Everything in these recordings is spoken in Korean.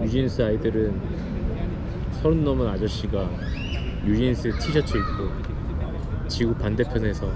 뉴진스 아이들은 서른 넘은 아저씨가 뉴진스 티셔츠 입고 지구 반대편에서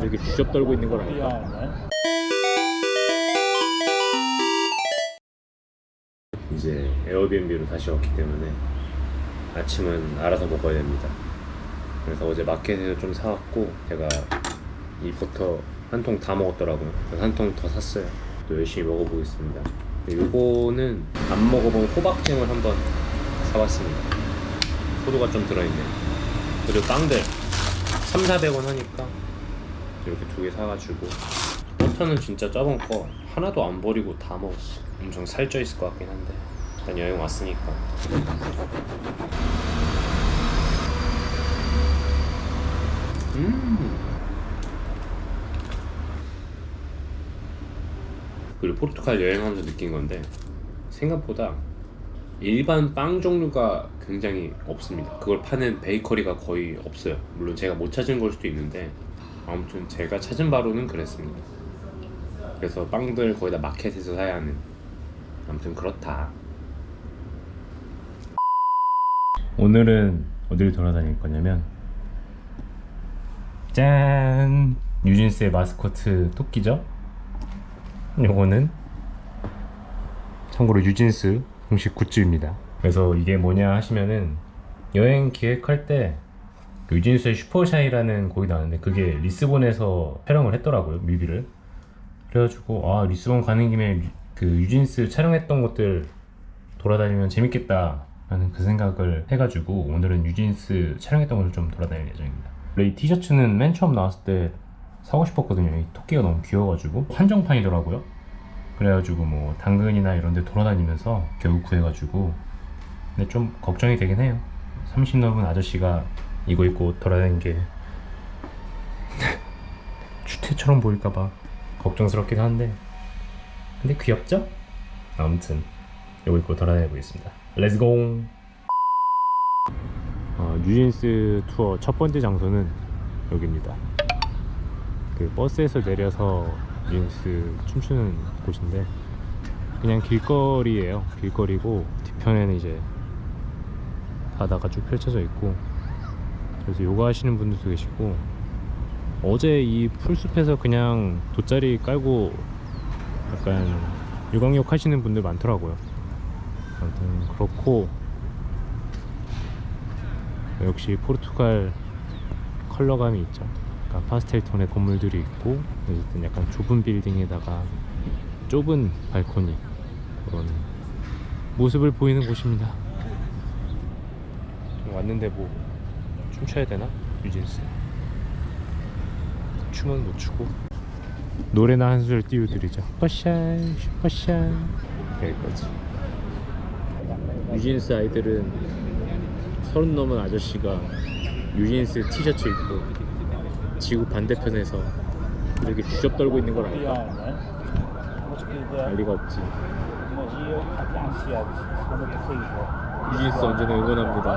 이렇게 주접 떨고 있는 걸 알까? 이제 에어비앤비로 다시 왔기 때문에 아침은 알아서 먹어야 됩니다. 그래서 어제 마켓에서 좀 사왔고 제가 이 버터 한 통 다 먹었더라고요. 한 통 더 샀어요. 또 열심히 먹어보겠습니다. 요거는 안 먹어본 호박잼을 한번 사봤습니다. 포도가 좀 들어있네. 그리고 빵들 3, 400원 하니까 이렇게 두 개 사가지고 버터는 진짜 저번 거 하나도 안 버리고 다 먹었어. 엄청 살쪄 있을 것 같긴 한데 일단 여행 왔으니까. 음. 그리고 포르투갈 여행하면서 느낀 건데 생각보다 일반 빵 종류가 굉장히 없습니다. 그걸 파는 베이커리가 거의 없어요. 물론 제가 못 찾은 걸 수도 있는데 아무튼 제가 찾은 바로는 그랬습니다. 그래서 빵들 거의 다 마켓에서 사야 하는 아무튼 그렇다. 오늘은 어디를 돌아다닐 거냐면 짠 뉴진스의 마스코트 토끼죠. 요거는 참고로 뉴진스 공식 굿즈입니다. 그래서 이게 뭐냐 하시면은 여행 기획할 때 뉴진스의 슈퍼샤이라는 곡이 나왔는데 그게 리스본에서 촬영을 했더라고요 뮤비를. 그래가지고 아 리스본 가는 김에 그 뉴진스 촬영했던 곳들 돌아다니면 재밌겠다 라는 그 생각을 해가지고 오늘은 뉴진스 촬영했던 곳을 좀 돌아다닐 예정입니다. 원래 이 티셔츠는 맨 처음 나왔을 때 사고 싶었거든요. 이 토끼가 너무 귀여워가지고 한정판이더라고요. 그래가지고 뭐 당근이나 이런 데 돌아다니면서 겨우 구해가지고 근데 좀 걱정이 되긴 해요. 30 넘은 아저씨가 이거 입고 돌아다니는 게 추태처럼 보일까봐 걱정스럽긴 한데 근데 귀엽죠? 아무튼 이거 입고 돌아다녀 보겠습니다. 렛츠고! 어, 뉴진스 투어 첫 번째 장소는 여기입니다. 그 버스에서 내려서 뉴진스 춤추는 곳인데 그냥 길거리예요. 길거리고 뒤편에는 이제 바다가 쭉 펼쳐져 있고 그래서 요가 하시는 분들도 계시고 어제 이 풀숲에서 그냥 돗자리 깔고 약간 유광욕 하시는 분들 많더라고요. 아무튼 그렇고 역시 포르투갈 컬러감이 있죠. 약간 파스텔 톤의 건물들이 있고 어쨌든 약간 좁은 빌딩에다가 좁은 발코니 그런 모습을 보이는 곳입니다. 왔는데 뭐 춤춰야 되나? 뉴진스 춤은 못 추고 노래나 한 소절 띄워드리죠. 슈퍼샤이 슈퍼샤이 여기까지. 뉴진스 아이들은 서른 넘은 아저씨가 뉴진스 티셔츠 입고 지구 반대편에서 이렇게 주접 떨고 있는 걸 알까? 알 리가 없지. 뉴진스 언제나 응원합니다.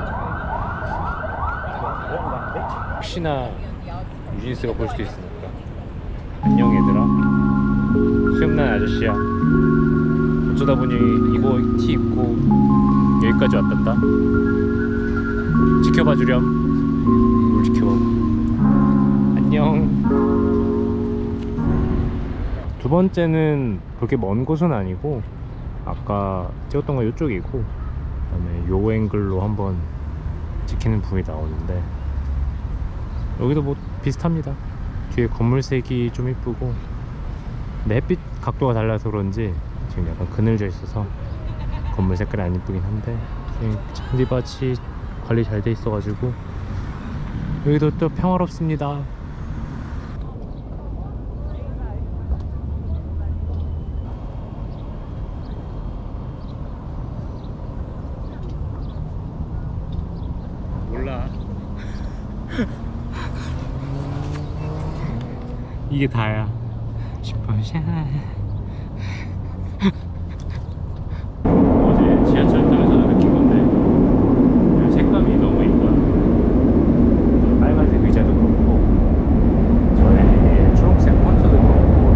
혹시나 뉴진스가 볼 수도 있으니까. 안녕 얘들아. 수염난 아저씨야. 어쩌다 보니 이거 티 입고 여기까지 왔단다. 지켜봐 주렴. 뭘 지켜봐. 안녕. 두 번째는 그렇게 먼 곳은 아니고 아까 찍었던 건 이쪽이고 그다음에 요 앵글로 한번 찍히는 부분이 나오는데 여기도 뭐 비슷합니다. 뒤에 건물 색이 좀 이쁘고 근데 햇빛 각도가 달라서 그런지 지금 약간 그늘져 있어서 건물 색깔이 안 이쁘긴 한데 잔디밭이 관리 잘 돼 있어 가지고 여기도 또 평화롭습니다. 이게 다야. 슈퍼샷 어제 지하철 타면서 느낀 건데 색감이 너무 이뻐요 빨간색 의자도 그렇고 전에 초록색 폰트도 그렇고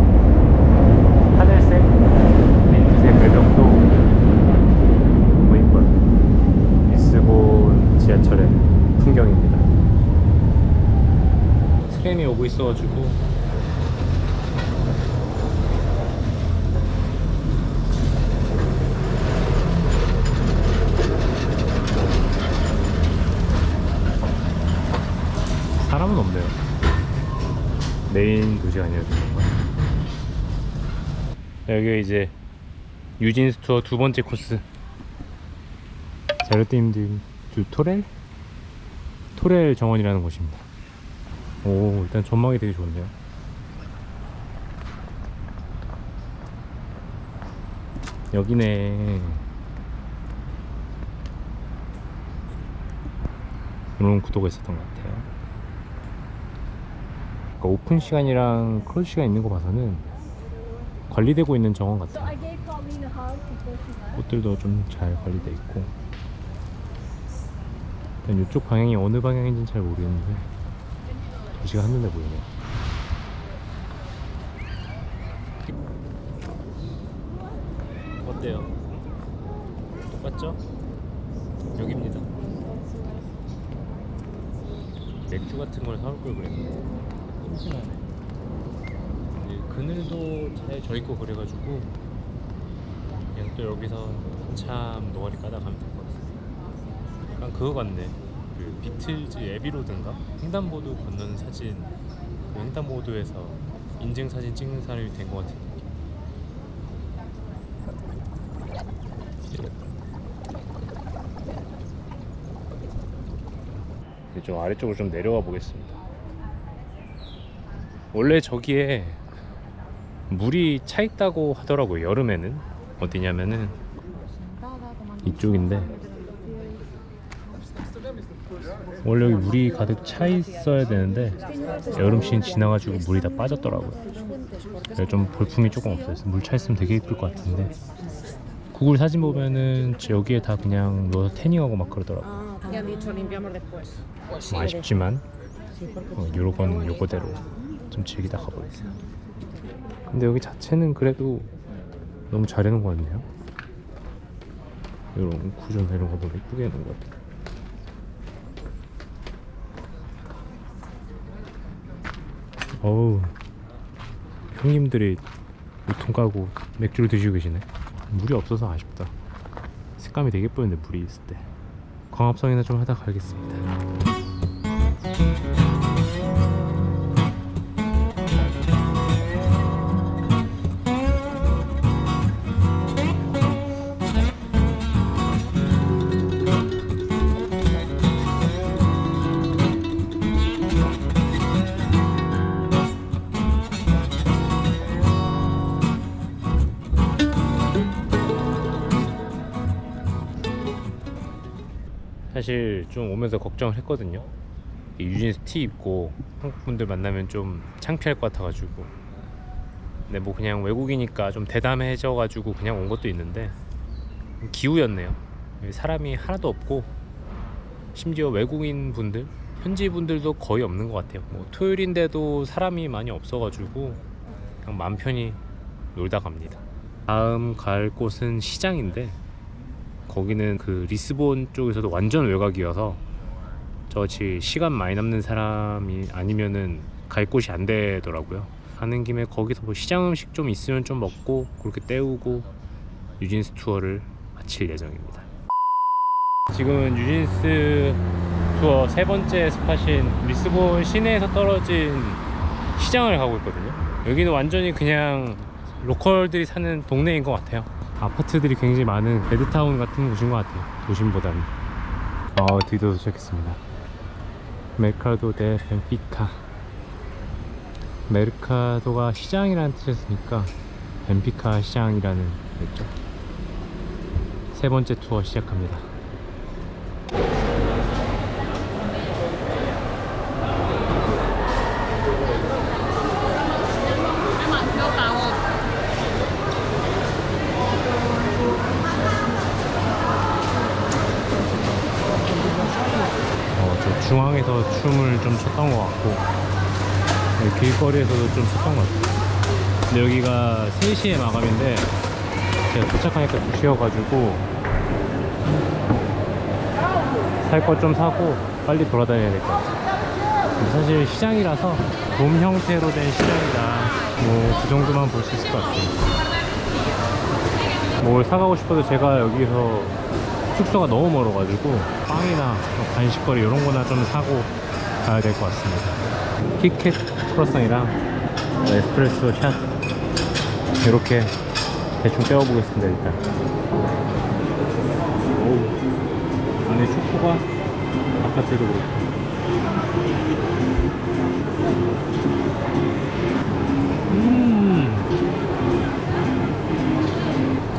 하늘색 민트색 배경도 너무 이뻐요 리스본 지하철의 풍경입니다. 트램이 오고 있어가지고 아니어서 그런가. 여기가 이제 유진스 투어 두 번째 코스. 두 토렐? 토렐 정원이라는 곳입니다. 오, 일단 전망이 되게 좋네요. 여기네. 이런 구도가 있었던 것 같아요. 그러니까 오픈 시간이랑 클로즈 시간 있는 거 봐서는 관리되고 있는 정원 So 같아요. 꽃들도 좀 잘 관리돼 있고 일단 이쪽 방향이 어느 방향인지는 잘 모르겠는데 도시가 한눈에 보이네요 어때요? 똑같죠? 여기입니다 맥주 같은 걸 사올 걸 그랬는데 심심하네 그늘도 잘 져있고 그래가지고 그냥 또 여기서 한참 노가리 까다 가면 될 것 같아요. 약간 그거 같네. 그 비틀즈 에비로드인가? 횡단보도 건너는 사진. 그 횡단보도에서 인증 사진 찍는 사람이 된것 느낌. 이제 좀 아래쪽으로 좀 내려가 보겠습니다. 원래 저기에 물이 차 있다고 하더라고요 여름에는. 어디냐면은 이쪽인데. 원래 여기 물이 가득 차 있어야 되는데 여름 시즌 지나가지고 물이 다 빠졌더라고요. 좀 볼품이 조금 없어요. 물차 있으면 되게 예쁠 것 같은데. 구글 사진 보면은 여기에 다 그냥 누워서 태닝하고 막 그러더라고요. Pues 좀 아쉽지만 어, 요런 요거대로 좀 즐기다 가보겠어요. 근데 여기 자체는 그래도 너무 잘 해놓은 것 같네요. 이런 구조나 이런 거 너무 예쁘게 해놓은 것 같아요. 어우 형님들이 우통 까고 맥주를 드시고 계시네. 물이 없어서 아쉽다. 색감이 되게 예쁘는데 물이 있을 때. 광합성이나 좀 하다 가겠습니다. 사실 좀 오면서 걱정을 했거든요. 이 유진스 티 입고 한국 분들 만나면 좀 창피할 것 같아가지고. 근데 뭐 그냥 외국이니까 좀 대담해져가지고 그냥 온 것도 있는데 기우였네요. 사람이 하나도 없고 심지어 외국인 분들, 현지 분들도 거의 없는 것 같아요. 뭐 토요일인데도 사람이 많이 없어가지고 그냥 마음 편히 놀다 갑니다. 다음 갈 곳은 시장인데 거기는 그 리스본 쪽에서도 완전 외곽이어서 저같이 시간 많이 남는 사람이 아니면은 갈 곳이 안 되더라고요. 가는 김에 거기서 뭐 시장 음식 좀 있으면 좀 먹고 그렇게 때우고 유진스 투어를 마칠 예정입니다. 지금은 유진스 투어 세 번째 스팟인 리스본 시내에서 떨어진 시장을 가고 있거든요. 여기는 완전히 그냥 로컬들이 사는 동네인 것 같아요. 아파트들이 굉장히 많은 베드타운 같은 곳인 것 같아요. 도심보다는. 아, 드디어 도착했습니다. 메르카도 데 벤피카. 메르카도가 시장이라는 뜻이었으니까 벤피카 시장이라는 거죠. 세 번째 투어 시작합니다. 어, 저 중앙에서 춤을 좀 췄던 것 같고 네, 길거리에서도 좀 췄던 것 같아요. 근데 여기가 3시에 마감인데 제가 도착하니까 2시여가지고 살 것 좀 사고 빨리 돌아다녀야 될 것 같아요. 사실 시장이라서 돔 형태로 된 시장이다. 뭐그 정도만 볼 수 있을 것 같아요. 뭘 사가고 싶어도 제가 여기서 숙소가 너무 멀어가지고 빵이나 뭐 간식거리 이런 거나 좀 사고 가야 될 것 같습니다. 키캣 크로상이랑 에스프레소 샷 이렇게 대충 떼어보겠습니다 일단. 오, 안에 초코가 바깥에도 그렇고. 음.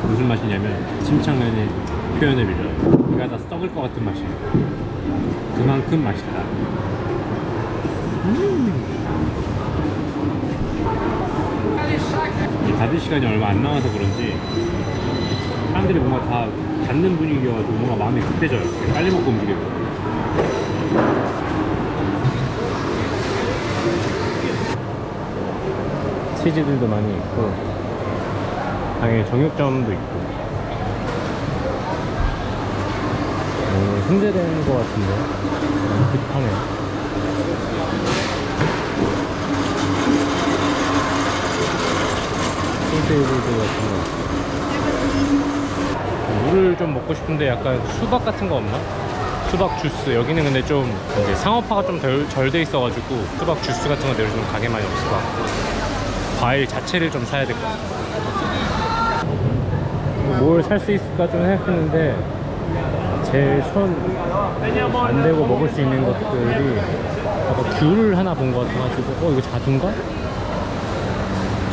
무슨 맛이냐면 침착맨의 표현을 빌려 이가 다 썩을 것 같은 맛이에요 그만큼 맛있다. 음. 이 닫을 시간이 얼마 안 남아서 그런지 사람들이 뭔가 다 닫는 분위기여가지고 뭔가 마음이 급해져요. 빨리 먹고 움직여요. 치즈들도 많이 있고 당연히 정육점도 있고 오, 훈제되는 것 같은데 너무 급하네. 소세지도 같은 거. 물을 좀 먹고 싶은데 약간 수박 같은 거 없나? 수박 주스. 여기는 근데 좀 이제 상업화가 좀 덜 돼 있어가지고 수박 주스 같은 거 내려주는 가게 많이 없을 것 같고. 과일 자체를 좀 사야 될 것 같아요 뭘 살 수 있을까 좀 생각했는데 제 손 안 대고 먹을 수 있는 것들이 아까 귤을 하나 본 것 같아가지고 어 이거 자두인가?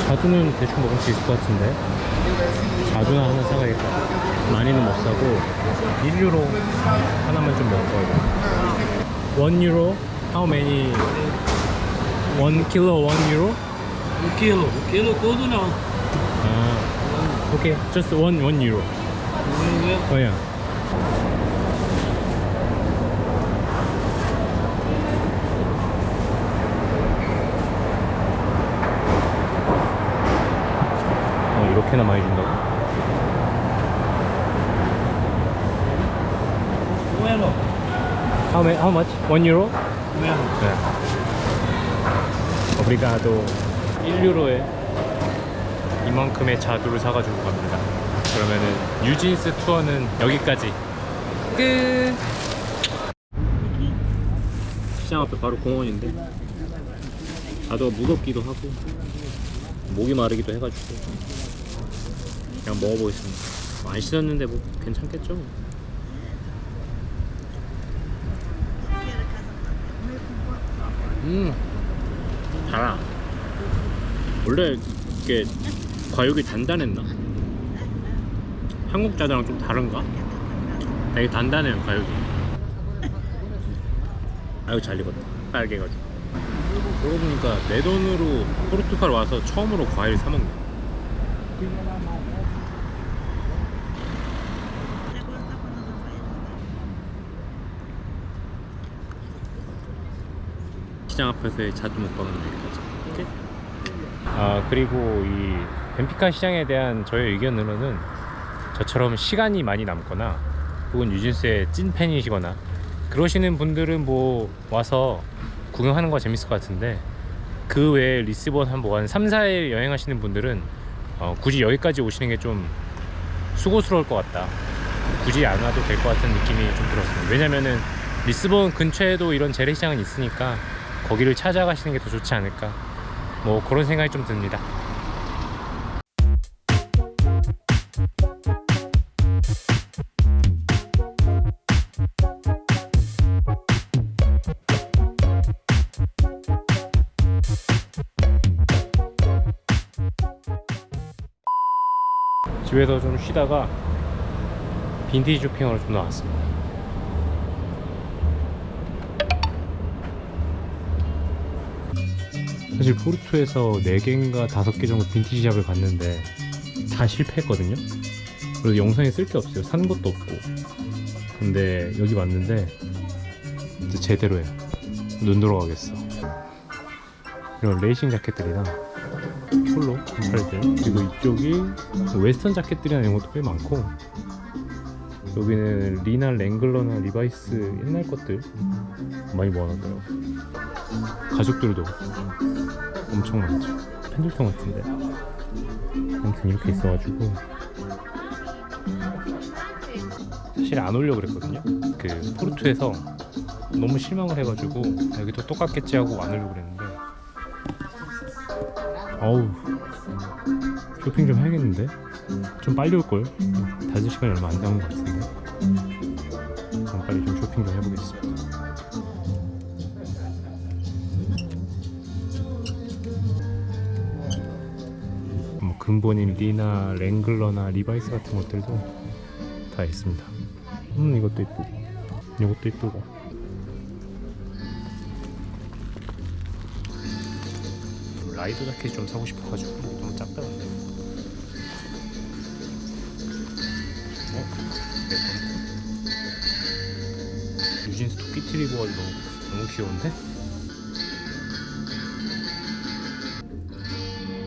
자두는 대충 먹을 수 있을 것 같은데 자두나 하나 사가야겠다 많이는 못 사고 1유로 하나만 좀 먹어야 1 유로? How many? 1 kilo 1 euro? kilo, kilo todo não. 아, 오케이, just one one euro. 어, 야. 어, 이렇게나 많이 준다고? Bueno, How many? How much? One euro? bueno. 네. 오브리가도 1유로에 이만큼의 자두를 사가지고 갑니다. 그러면은 뉴진스 투어는 여기까지 끝. 시장 앞에 바로 공원인데 자두가 무겁기도 하고 목이 마르기도 해가지고 그냥 먹어보겠습니다. 안 씻었는데 뭐 괜찮겠죠? 음 달아 원래 이게 과육이 단단했나? 한국 자두랑 좀 다른가? 되게 단단해요 과육이 아유 잘 익었다 빨개가지고 그러고 보니까 내 돈으로 포르투갈 와서 처음으로 과일 사 먹네 시장 앞에서의 자두 먹방은 여기까지. 끝. 아 그리고 이 벤피카 시장에 대한 저의 의견으로는 저처럼 시간이 많이 남거나 혹은 유진스의 찐 팬이시거나 그러시는 분들은 뭐 와서 구경하는 거 재밌을 것 같은데 그 외에 리스본 한뭐한 3, 4일 여행하시는 분들은 어, 굳이 여기까지 오시는 게 좀 수고스러울 것 같다. 굳이 안 와도 될 것 같은 느낌이 좀 들었습니다. 왜냐면은 리스본 근처에도 이런 재래시장은 있으니까 거기를 찾아가시는 게 더 좋지 않을까. 뭐 그런 생각이 좀 듭니다. 집에서 좀 쉬다가 빈티지 쇼핑하러 좀 나왔습니다. 사실 포르투에서 4개인가 5개 정도 빈티지 샵을 갔는데 다 실패했거든요. 그래서 영상에 쓸 게 없어요. 산 것도 없고. 근데 여기 왔는데 진짜 제대로 해요. 눈 돌아가겠어. 이런 레이싱 자켓들이나 폴로 반팔들 그리고 이쪽이 웨스턴 자켓들이나 이런 것도 꽤 많고 여기는 리나 랭글러나 리바이스 옛날 것들 많이 모아놨더라고. 가죽들도 엄청 많죠. 펜들통 같은데. 아무튼 이렇게 있어가지고 사실 안 오려 그랬거든요. 그 포르투에서 너무 실망을 해가지고 여기도 똑같겠지 하고 안 오려고 그랬는데 어우. 쇼핑 좀 해야겠는데? 좀 빨리 올걸. 닫을 시간이 얼마 안 남은 것 같은데. 그럼 빨리 좀 쇼핑 좀 해보겠습니다. 뭐 근본인 리나 랭글러나 리바이스 같은 것들도 다 있습니다. 음 이것도 이쁘고. 이것도 이쁘고 라이더 자켓 좀 사고 싶어가지고 너무 작다 근데 어? 내 건데 유진스 토끼 트리버가 너무, 너무 귀여운데?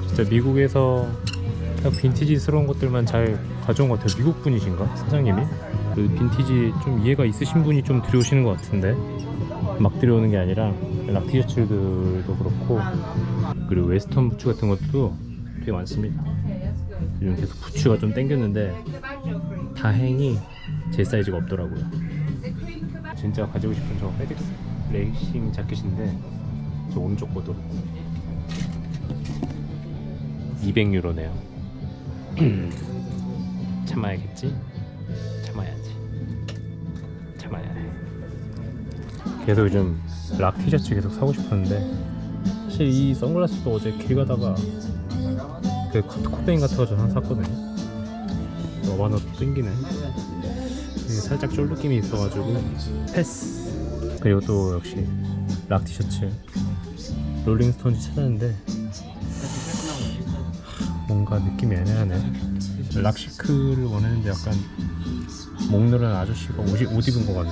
진짜 미국에서 그냥 빈티지스러운 것들만 잘 가져온 것 같아요 미국 분이신가? 사장님이? 그 빈티지 좀 이해가 있으신 분이 좀 들여오시는 것 같은데 막 들여오는 게 아니라 락 티셔츠들도 그렇고 그리고 웨스턴 부츠 같은 것도 되게 많습니다. 요즘 계속 부츠가 좀 땡겼는데 다행히 제 사이즈가 없더라고요. 진짜 가지고 싶은 저 페덱스 레이싱 자켓인데 저 오른쪽 거도 200유로네요. 참아야겠지? 참아야지. 참아야 해. 계속 요즘 락 티셔츠 계속 사고 싶었는데 사실 이 선글라스도 어제 길 가다가 그 커트 코베인 같은 거저 하나 샀거든요. 어바너 땡기네. 이게 살짝 쫄 느낌이 있어가지고 패스. 그리고 또 역시 락 티셔츠 롤링스톤즈 찾았는데 뭔가 느낌이 애매하네. 락시크를 원했는데 약간 목 늘은 아저씨가 옷, 입- 옷 입은 것 같네.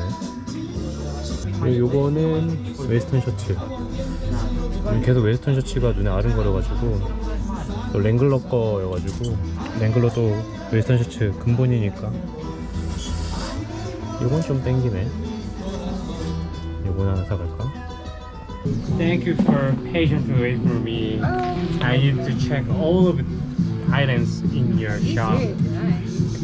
그리고 요거는 웨스턴 셔츠. 음, 계속 웨스턴 셔츠가 눈에 아른거려가지고 또 랭글러 거여가지고 랭글러도 웨스턴 셔츠 근본이니까 요건 좀 땡기네 요건 하나 사갈까? Thank you for patiently wait for me. I need to check all of the items in your shop.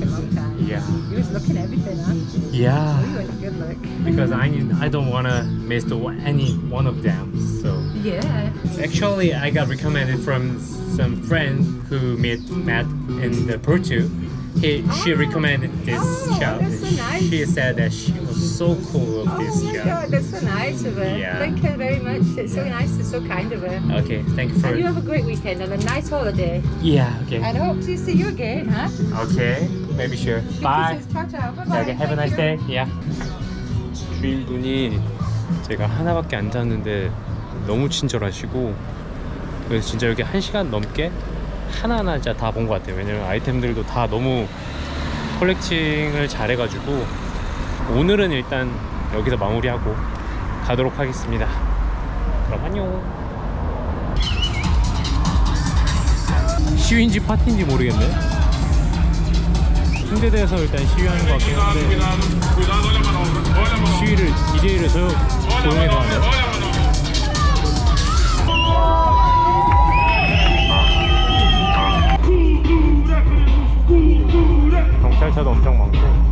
A long time. Yeah. You was looking everything, huh? Yeah. Oh, you had a good look. Because I need, I don't wanna miss the, any one of them. So Yeah. Actually, I got recommended from some friends who met met in the Porto. He, she recommended this Oh, shop. that's so nice. She said that she was so cool of this Oh my shop. god, that's so nice of her. Yeah. Thank you very much. It's so nice and so kind of her. Okay, thank you for. And you have a great weekend and a nice holiday. Yeah. Okay. And I hope to see you again, huh? Okay. Maybe sure. Bye. Ciao. Bye-bye. Okay. Have a nice day. Yeah. 주인분이 제가 하나밖에 안 잤는데 너무 친절하시고 그래서 진짜 여기 한 시간 넘게 하나하나 진짜 다 본 것 같아요. 왜냐면 아이템들도 다 너무 컬렉팅을 잘 해가지고 오늘은 일단 여기서 마무리하고 가도록 하겠습니다. 그럼 안녕. 시위인지 파티인지 모르겠네. 홍대대에서 일단 시위하는 것 같긴 한데 시위를 DJ를 저 조용해서 하네. 경찰차도 엄청 많고